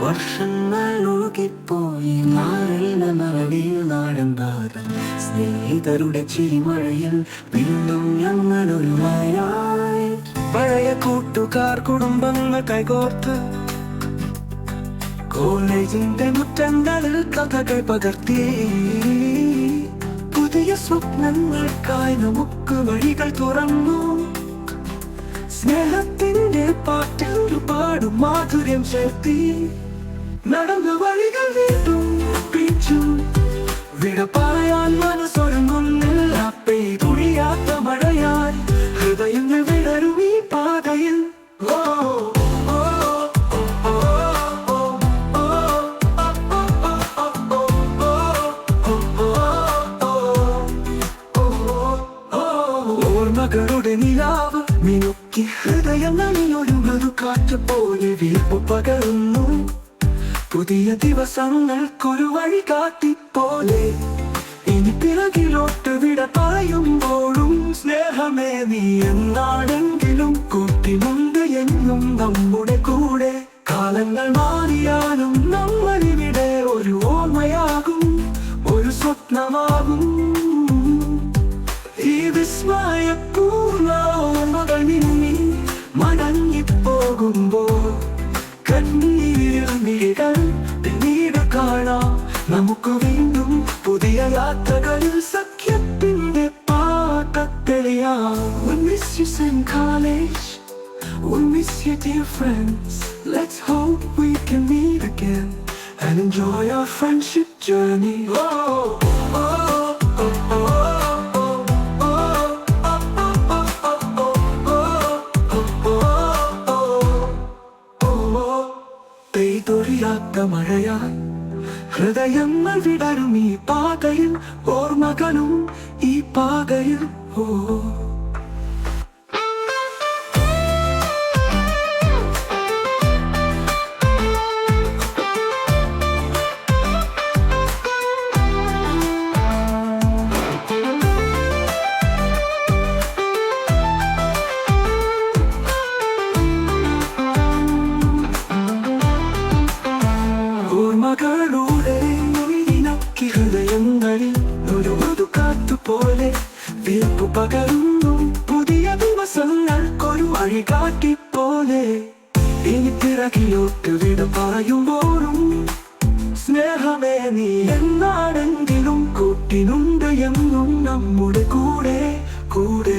വർഷങ്ങൾ ഒഴുകിപ്പോയി നാളിൽ മറവിയിൽ സ്നേഹിതരുടെ ചിരിമഴയിൽ വീണ്ടും ഒരു മഴയായി പഴയ കൂട്ടുകാർ കുടുംബങ്ങൾ കൈകോർത്ത് കോളേജിന്റെ മുറ്റങ്ങളിൽ കഥകൾ പകർത്തി. പുതിയ സ്വപ്നങ്ങൾക്കായി നമുക്ക് വഴികൾ തുറന്നു. സ്നേഹത്തിന്റെ പാട്ടിൽ ഒരുപാട് മാധുര്യം ചേർത്തി നടന്ന വഴികൾ വീണ്ടും പിച്ചു വിട പറയാൻ മനസ്സൊരുങ്ങുന്നില്ല പെയ്തുഴിയാത്ത മഴയാൽ ഹൃദയങ്ങൾ വിടരും ഈ പാതയിൽ ഓ ഓർമ്മകളുടെ നിലാവ് മിനുക്കി ഹൃദയങ്ങൾ മൃദു കാറ്റ് പോലെ വീർപ്പ് പകരുന്നു പുതിയ ദിവസങ്ങൾക്കൊരു വഴി കാട്ടി പോലെ ഇനി പിറകിലോട്ട് വിട പറയുമ്പോഴും സ്നേഹമേ നീ എന്നാണെങ്കിലും കൂട്ടിമുണ്ട് എന്നും നമ്മുടെ കൂടെ. കാലങ്ങൾ മാറിയാലും നമ്മളിവിടെ ഒരു ഓർമ്മയാകും ഒരു സ്വപ്നമാകും. ഈ വിസ്മയപൂർണ ഓർമ്മകൾ നിന്നി മടങ്ങിപ്പോകുമ്പോൾ നമുക്ക് വീണ്ടും പുതിയ യാത്രകളിൽ സഖ്യത്തിന്റെ പാട്ടത്തെളിയാം We miss you in college We miss you dear friends Let's hope we can meet again And enjoy our friendship journey oh, oh, oh, oh, പെയ്തൊഴിയാത്ത മഴയായി ഹൃദയങ്ങൾ വിടരും ഈ പാതയിൽ. ഓർമ്മകളും ഈ പാതയിൽ. ഓ. വീർപ്പു പകരുന്നു പുതിയ ദിവസങ്ങൾക്കൊരു വഴി കാട്ടിപ്പോലെ ഇനി പിറകിലോട്ട് വിട പറയുമ്പോഴും സ്നേഹമേ നീ എന്നാണെങ്കിലും കൂട്ടിനുണ്ട് എന്നും നമ്മുടെ കൂടെ കൂടെ